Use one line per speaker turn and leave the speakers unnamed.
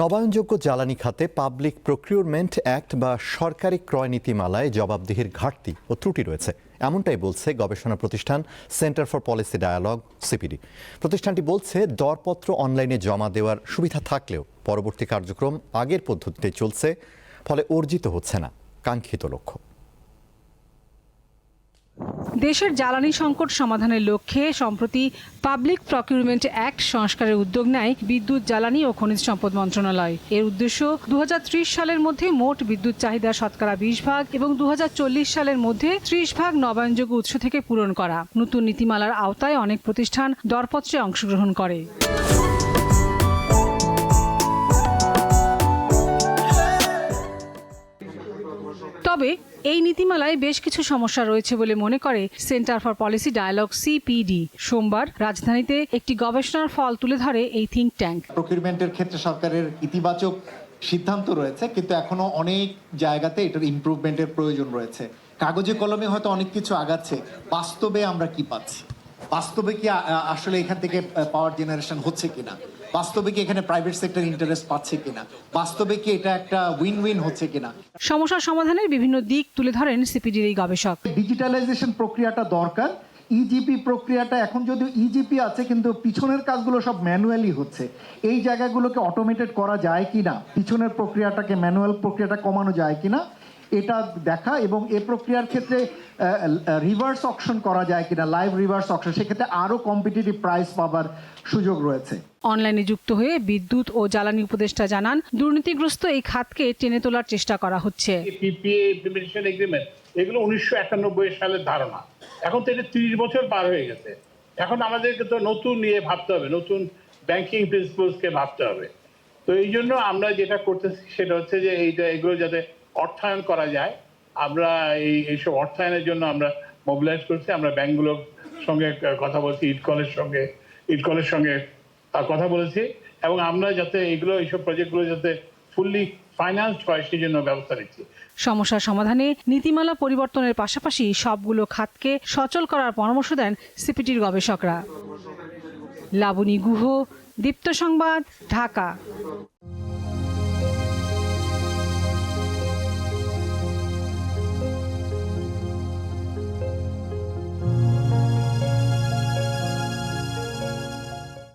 নবায়নযোগ্য জ্বালানি খাতে public প্রক্রিউরমেন্ট act বা সরকারি ক্রয় নীতিমালায় জবাবদিহির ঘাটতি ও ত্রুটি রয়েছে। এমনটাই বলছে গবেষণা প্রতিষ্ঠান centre for policy dialogue, CPD. প্রতিষ্ঠানটি বলছে, দরপত্র অনলাইনে জমা দেওয়ার সুবিধা থাকলেও পরবর্তী কার্যক্রম আগের পদ্ধতিতে চলছে, ফলে অর্জিত হচ্ছে না, কাঙ্ক্ষিত লক্ষ্য।
দেশের জ্বালানি সংকট সমাধানের লক্ষ্যে সম্প্রতি পাবলিক প্রকিউরমেন্ট অ্যাক্ট সংস্কারের উদ্যোগ নেয় বিদ্যুৎ, জ্বালানি ও খনিজ সম্পদ মন্ত্রণালয়। এর উদ্দেশ্য দু হাজার ত্রিশ সালের মধ্যে মোট বিদ্যুৎ চাহিদা শতকরা বিশ ভাগ এবং দু হাজার চল্লিশ সালের মধ্যে ত্রিশ ভাগ নবায়নযোগ্য উৎস থেকে পূরণ করা। নতুন নীতিমালার আওতায় অনেক প্রতিষ্ঠান দরপত্রে অংশগ্রহণ করে। তবে এই নীতিমালায় বেশ কিছু সমস্যা রয়েছে বলে মনে করে centre for policy dialogue CPD সোমবার রাজধানীতে একটি গবেষণার ফল তুলে ধরে এই থিঙ্ক ট্যাঙ্ক।
প্রকিউরমেন্টের ক্ষেত্রে সরকারের ইতিবাচক সিদ্ধান্ত রয়েছে, কিন্তু এখনও অনেক জায়গাতে এটার ইমপ্রুভমেন্টের প্রয়োজন রয়েছে। কাগজে কলমে হয়তো অনেক কিছু আগাচ্ছে, বাস্তবে আমরা কি পাচ্ছি? বাস্তবে কি আসলে এখান থেকে পাওয়ার জেনারেশন হচ্ছে কিনা? বাস্তবে কি এখানে প্রাইভেট সেক্টর ইন্টারেস্ট পাচ্ছে কিনা? বাস্তবে কি এটা একটা উইন উইন হচ্ছে কিনা?
সমস্যা সমাধানের বিভিন্ন দিক তুলে ধরেন সিপিডির এই গবেষক।
ডিজিটালাইজেশন প্রক্রিয়াটা দরকার। ইজিপি প্রক্রিয়াটা এখন যদি ইজিপি আছে কিন্তু পিছনের কাজগুলো সব ম্যানুয়ালি হচ্ছে। এই জায়গাগুলোকে অটোমেটেড করা যায় কিনা? পিছনের প্রক্রিয়াটাকে ম্যানুয়াল প্রক্রিয়াটা কমানো যায় কিনা? এটা দেখা এবং এ প্রক্রিয়ার ক্ষেত্রে রিভার্স অকশন করা যায় কিনা লাইভ রিভার্স অকশন সেক্ষেত্রে আরও কম্পিটিটিভ প্রাইস পাবার সুযোগ রয়েছে।
অনলাইনে যুক্ত হয়ে বিদ্যুৎ ও জ্বালানি উপদেষ্টা জানান দুর্নীতিগ্রস্ত এই খাতকে টেনে তোলার চেষ্টা করা হচ্ছে।
পিপিএ ইমপ্লিমেন্টেশন এগ্রিমেন্ট এগুলো উনিশশো একানব্বই সালের ধারণা। এখন তো এটা তিরিশ বছর পার হয়ে গেছে। এখন আমাদেরকে তো নতুন নিয়ে ভাবতে হবে নতুন ব্যাংকিং প্রিন্সিপালসকে ভাবতে হবে। তো এই জন্য আমরা যেটা করতেছি সেটা হচ্ছে যে এইটা এগুলো যাতে অর্থায়ন করা যায়। আমরা এই, এইসব অর্থায়নের জন্য আমরা মোবিলাইজ করছি। আমরা ব্যাংকগুলোর সঙ্গে কথা বলছি ইটকলের সঙ্গে ইটকলের সঙ্গে কথা বলেছি। এবং আমরা যাতে এগুলো এইসব প্রজেক্টগুলো যাতে ফুললি ফাইন্যান্সড হয়, সেই জন্য ব্যবস্থা নিচ্ছি।
সমস্যা সমাধানে নীতিমালা পরিবর্তনের পাশাপাশি সবগুলো খাতকে সচল করার পরামর্শ দেন সিপিটির গবেষকরা। লাবণী গুহ, দীপ্ত সংবাদ, ঢাকা।